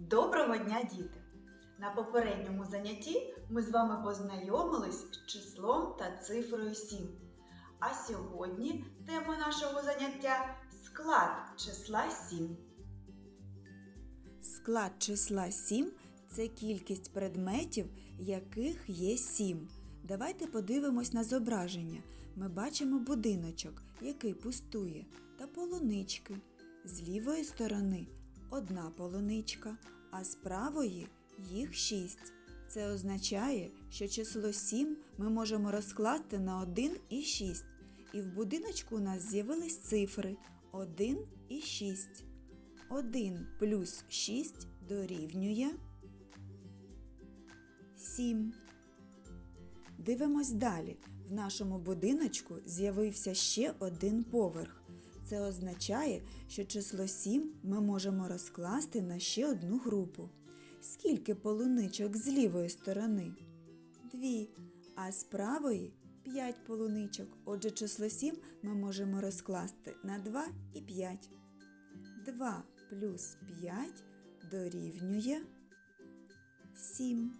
Доброго дня, діти! На попередньому занятті ми з вами познайомились з числом та цифрою 7. А сьогодні тема нашого заняття склад числа 7. Склад числа 7 це кількість предметів, яких є 7. Давайте подивимось на зображення. Ми бачимо будиночок, який пустує, та полунички. З лівої сторони одна полуничка, а з правої їх 6. Це означає, що число 7 ми можемо розкласти на 1 і 6. І в будиночку у нас з'явились цифри 1 і 6. 1 плюс 6 дорівнює 7. Дивимось далі. В нашому будиночку з'явився ще один поверх. Це означає, що число 7 ми можемо розкласти на ще одну групу. Скільки полуничок з лівої сторони? Дві. А з правої 5 полуничок. Отже, число 7 ми можемо розкласти на 2 і 5. 2 плюс 5 дорівнює 7.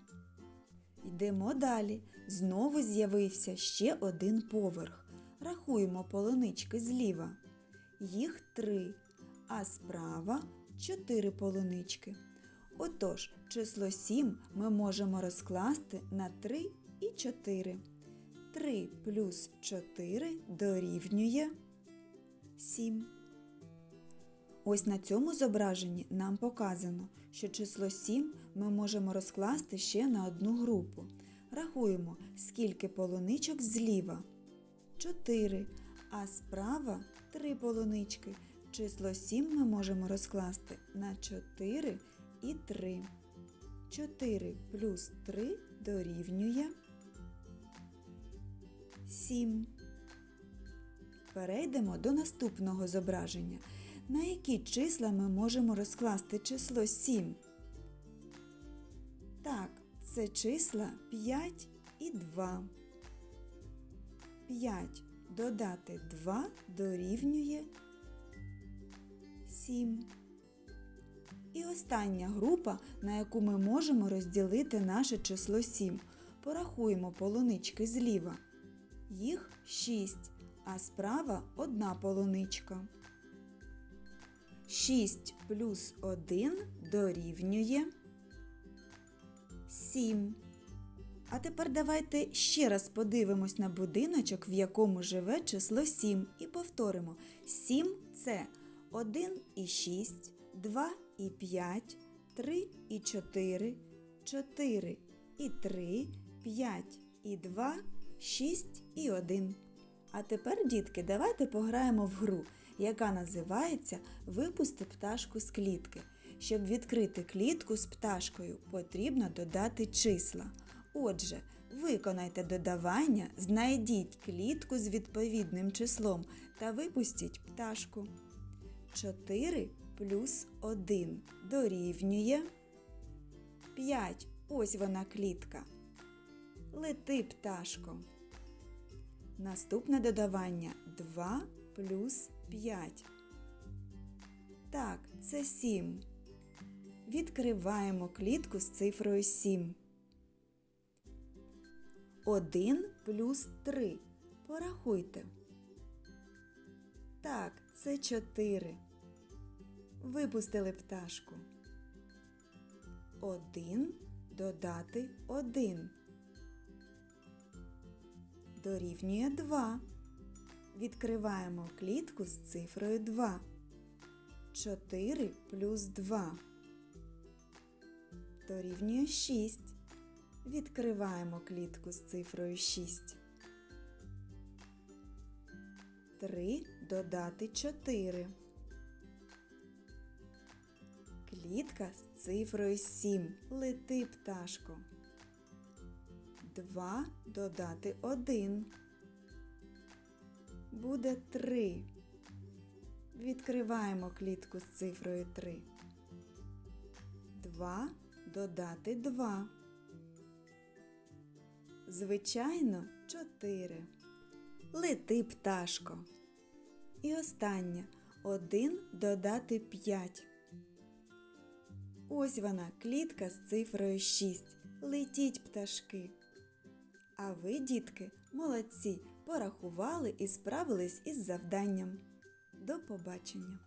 Йдемо далі. Знову з'явився ще один поверх. Рахуємо полунички зліва. Їх три, а справа чотири полунички. Отож, число 7 ми можемо розкласти на 3 і 4. 3 плюс 4 дорівнює 7. Ось на цьому зображенні нам показано, що число 7 ми можемо розкласти ще на одну групу. Рахуємо, скільки полуничок зліва. 4, а справа 3 полунички. Число 7 ми можемо розкласти на 4 і 3. 4 плюс 3 дорівнює 7. Перейдемо до наступного зображення. На які числа ми можемо розкласти число 7? Так, це числа 5 і 2. 5 додати 2 дорівнює 7. І остання група, на яку ми можемо розділити наше число 7. Порахуємо полунички зліва. Їх 6, а справа одна полуничка. 6 плюс 1 дорівнює 7. А тепер давайте ще раз подивимось на будиночок, в якому живе число 7, і повторимо. 7 це 1 і 6, 2 і 5, 3 і 4, 4 і 3, 5 і 2, 6 і 1. А тепер, дітки, давайте пограємо в гру, яка називається Випусти пташку з клітки. Щоб відкрити клітку з пташкою, потрібно додати числа. Отже, виконайте додавання, знайдіть клітку з відповідним числом та випустіть пташку. 4 плюс 1 дорівнює 5. Ось вона клітка. Лети, пташко. Наступне додавання 2 плюс 5. Так, це 7. Відкриваємо клітку з цифрою 7. 1 плюс 3. Порахуйте. Так, це 4. Випустили пташку. 1 додати 1 дорівнює 2. Відкриваємо клітку з цифрою 2. 4 плюс 2 дорівнює 6. Відкриваємо клітку з цифрою 6. 3 додати 4. Клітка з цифрою 7. Лети пташко. 2 додати 1. Буде 3. Відкриваємо клітку з цифрою 3. 2 додати 2. Звичайно, 4. Лети пташко. І останнє 1 додати 5. Ось вона, клітка з цифрою 6. Летіть пташки. А ви, дітки, молодці, порахували і справились із завданням. До побачення!